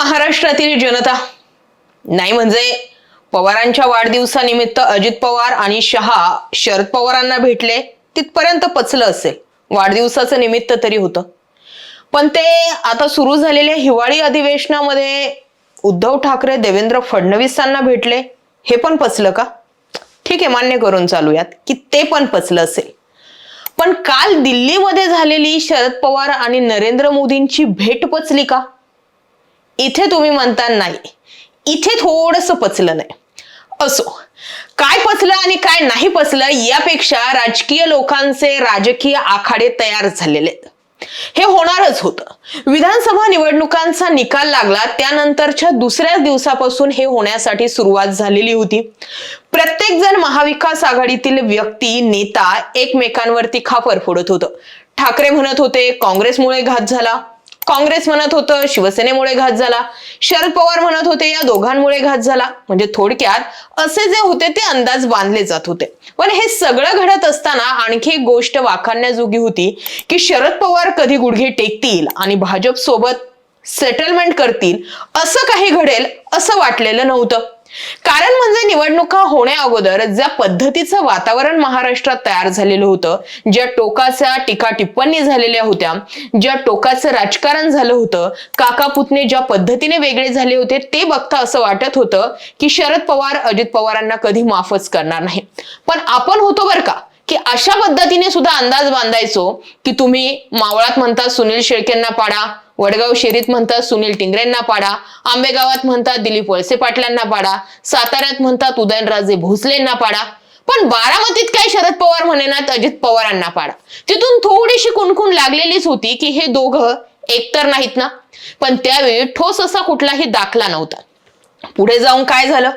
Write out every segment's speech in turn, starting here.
महाराष्ट्रातील जनता. नाही म्हणजे पवारांच्या वाढदिवसानिमित्त अजित पवार आणि शहा शरद पवारांना भेटले तिथपर्यंत पचलं असेल. वाढदिवसाचं निमित्त तरी होतं. पण ते आता सुरू झालेल्या हिवाळी अधिवेशनामध्ये उद्धव ठाकरे देवेंद्र फडणवीसांना भेटले हे पण पचलं का? ठीक आहे मान्य करून चालूयात की ते पण पचलं असेल. पण काल दिल्लीमध्ये झालेली शरद पवार आणि नरेंद्र मोदींची भेट पचली का? इथे तुम्ही म्हणता नाही. इथे थोडस पचलं नाही. असो काय पचलं आणि काय नाही पचलं यापेक्षा राजकीय लोकांचे राजकीय आखाडे तयार झालेले आहेत. हे होणारच होतं. विधानसभा निवडणुकांचा निकाल लागला त्यानंतरच्या दुसऱ्याच दिवसापासून हे होण्यासाठी सुरुवात झालेली होती. प्रत्येक जण महाविकास आघाडीतील व्यक्ती नेता एकमेकांवरती खापर फोडत होतं. ठाकरे म्हणत होते काँग्रेसमुळे घात झाला. काँग्रेस म्हणत होतं शिवसेनेमुळे घात झाला. शरद पवार म्हणत होते या दोघांमुळे घात झाला. म्हणजे थोडक्यात असे जे होते ते अंदाज बांधले जात होते. पण हे सगळं घडत असताना आणखी एक गोष्ट वाखाणण्याजोगी होती की शरद पवार कधी गुडघे टेकतील आणि भाजप सोबत सेटलमेंट करतील असं काही घडेल असं वाटलेलं नव्हतं. कारण म्हणजे निवडणुका होण्या अगोदर ज्या पद्धतीचं वातावरण महाराष्ट्रात तयार झालेलं होतं ज्या टोकाच्या टीका टिप्पणी झालेल्या होत्या ज्या टोकाचं राजकारण झालं होतं काका पुतणे ज्या पद्धतीने वेगळे झाले होते ते बघता असं वाटत होतं की शरद पवार अजित पवारांना कधी माफच करणार नाही. पण आपण होतो बरं का की अशा पद्धतीने सुद्धा अंदाज बांधायचो की तुम्ही मावळात म्हणता सुनील शेळकेंना पाडा वडगाव शेरीत म्हणतात सुनील टिंगरेंना पाडा आंबेगावात म्हणतात दिलीप वळसे पाटलांना पाडा साताऱ्यात म्हणतात उदयनराजे भोसलेंना पाडा पण बारामतीत काय शरद पवार म्हणेनात अजित पवारांना पाडा. तिथून थोडीशी कुणकुण लागलेलीच होती की हे दोघं एकतर नाहीत ना. पण त्यावेळी ठोस असा कुठलाही दाखला नव्हता. पुढे जाऊन काय झालं?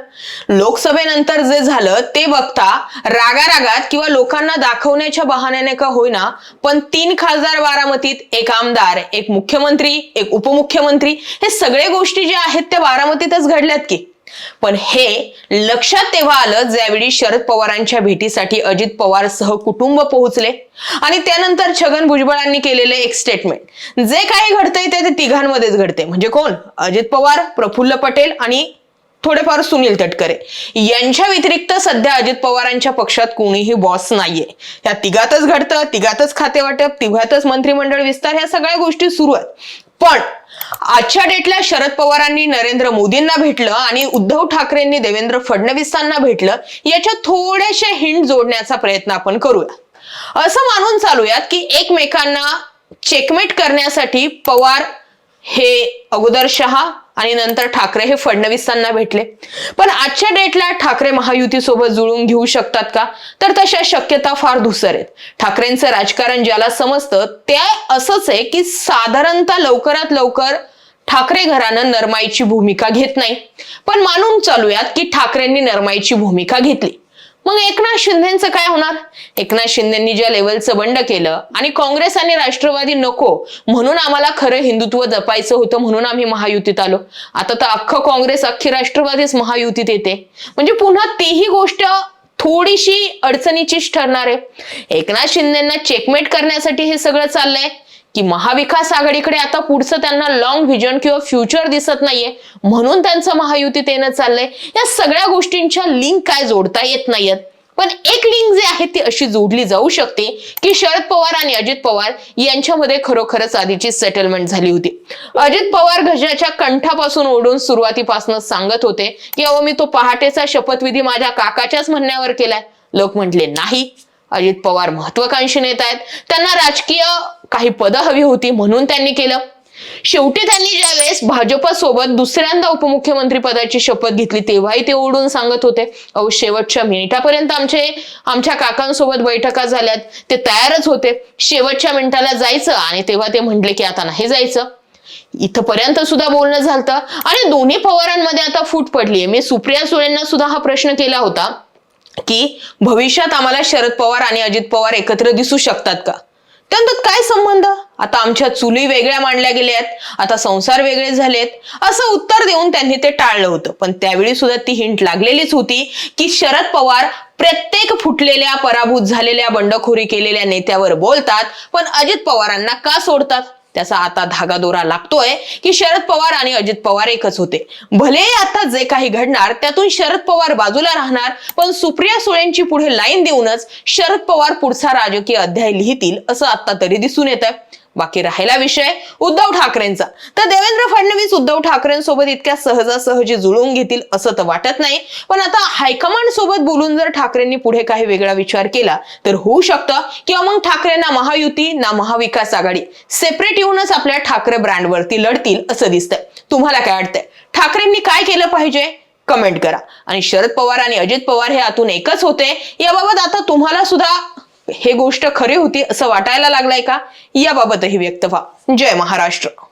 लोकसभेनंतर जे झालं ते बघता रागारागात किंवा लोकांना दाखवण्याच्या बहाण्याने का होईना पण तीन खासदार बारामतीत एक आमदार एक मुख्यमंत्री एक उपमुख्यमंत्री हे सगळे गोष्टी ज्या आहेत त्या बारामतीतच घडल्यात की. पण हे लक्षात तेव्हा आलं ज्यावेळी शरद पवारांच्या भेटीसाठी अजित पवार सह कुटुंब पोहोचले. आणि त्यानंतर छगन भुजबळांनी केलेले एक स्टेटमेंट जे काही घडतंय ते ते तिघांमध्येच घडते म्हणजे कोण? अजित पवार प्रफुल्ल पटेल आणि थोडेफार सुनील तटकरे. यांच्या व्यतिरिक्त सध्या अजित पवारांच्या पक्षात कोणीही बॉस नाहीये. ह्या तिघातच घडतं तिघातच खाते वाटप तिघातच मंत्रिमंडळ विस्तार ह्या सगळ्या गोष्टी सुरू आहेत. पण आजच्या डेटला शरद पवारांनी नरेंद्र मोदींना भेटलं आणि उद्धव ठाकरेंनी देवेंद्र फडणवीसांना भेटलं याच्या थोड्याशा हिंट जोडण्याचा प्रयत्न आपण करूया. असं मानून चालूयात की एकमेकांना चेकमेट करण्यासाठी पवार हे अगोदर शहा आणि नंतर ठाकरे हे फडणवीसांना भेटले. पण आजच्या डेटला ठाकरे महायुती सोबत जुळून घेऊ शकतात का? तर तशा शक्यता फार धुसर आहेत. ठाकरेंचं राजकारण ज्याला समजतं ते असंच आहे की साधारणतः लवकरात लवकर ठाकरे घरानं नरमाईची भूमिका घेत नाही. पण मानून चालूयात की ठाकरेंनी नरमाईची भूमिका घेतली. मग एकनाथ शिंदेचं काय होणार? एकनाथ शिंदेनी ज्या लेवलचं बंड केलं आणि काँग्रेस आणि राष्ट्रवादी नको म्हणून आम्हाला खरं हिंदुत्व जपायचं होतं म्हणून आम्ही महायुतीत आलो. आता तर अख्खं काँग्रेस अख्खी राष्ट्रवादीच महायुतीत येते. म्हणजे पुन्हा तीही गोष्ट थोडीशी अडचणीचीच ठरणार आहे. एकनाथ शिंदेना चेकमेट करण्यासाठी हे सगळं चाललंय. की महाविकास आघाडीकडे आता पुढचं त्यांना लॉंग व्हिजन किंवा फ्युचर दिसत नाहीये. म्हणून त्यांचं महायुतीत येणं चाललंय. या सगळ्या गोष्टींच्या लिंक काय जोडता येत नाहीयेत. पण एक लिंक जी आहे ती अशी जोडली जाऊ शकते की शरद पवार आणि अजित पवार यांच्यामध्ये खरोखरच आधीची सेटलमेंट झाली होती. अजित पवार गजाच्या कंठापासून ओढून सुरुवातीपासून सांगत होते की अहो मी तो पहाटेचा शपथविधी माझ्या काकाच्याच म्हणण्यावर केलाय. लोक म्हटले नाही अजित पवार महत्वाकांक्षी नेता आहेत. त्यांना राजकीय काही पदं हवी होती म्हणून त्यांनी केलं. शेवटी त्यांनी ज्यावेळेस भाजप सोबत दुसऱ्यांदा उपमुख्यमंत्री पदाची शपथ घेतली तेव्हाही ते ओढून सांगत होते अहो शेवटच्या मिनिटापर्यंत आमचे आमच्या काकांसोबत बैठका झाल्यात. ते तयारच होते. शेवटच्या मिनिटाला जायचं आणि तेव्हा ते म्हटले की आता नाही जायचं. इथपर्यंत सुद्धा बोलणं झालं आणि दोन्ही पवारांमध्ये आता फूट पडलीये. मी सुप्रिया सुळेंना सुद्धा हा प्रश्न केला होता. की भविष्यात आम्हाला शरद पवार आणि अजित पवार एकत्र दिसू शकतात का? त्यानंतर काय संबंध? आता आमच्या चुली वेगळ्या मांडल्या गेल्या आहेत आता संसार वेगळे झालेत असं उत्तर देऊन त्यांनी ते टाळलं होतं. पण त्यावेळी सुद्धा ती हिंट लागलेलीच होती की शरद पवार प्रत्येक फुटलेल्या पराभूत झालेल्या बंडखोरी केलेल्या नेत्यावर बोलतात पण अजित पवारांना का सोडतात? त्याचा आता धागा दोरा लागतोय की शरद पवार आणि अजित पवार एकच होते. भले आता जे काही घडणार त्यातून शरद पवार बाजूला राहणार पण सुप्रिया सुळेंची पुढे लाईन देऊनच शरद पवार पुढचा राजकीय अध्याय लिहितील असं आता तरी दिसून येत आहे बाकी राहिला विषय उद्धव ठाकरेंचा. तर देवेंद्र फडणवीस उद्धव ठाकरेंसोबत इतक्या सहजासहजी जुळून घेतील असं तर वाटत नाही. पण आता हायकमांड सोबत बोलून जर ठाकरेंनी पुढे काही वेगळा विचार केला तर होऊ शकतं. किंवा मग ठाकरे ना महायुती ना महाविकास आघाडी. सेपरेट येऊनच आपल्या ठाकरे ब्रँडवरती लढतील असं दिसतंय. तुम्हाला काय वाटतंय? ठाकरेंनी काय केलं पाहिजे? कमेंट करा. आणि शरद पवार आणि अजित पवार हे आतून एकच होते. याबाबत आता तुम्हाला सुद्धा हे गोष्ट खरी होती असं वाटायला लागलंय का? याबाबतही व्यक्त व्हा. जय महाराष्ट्र.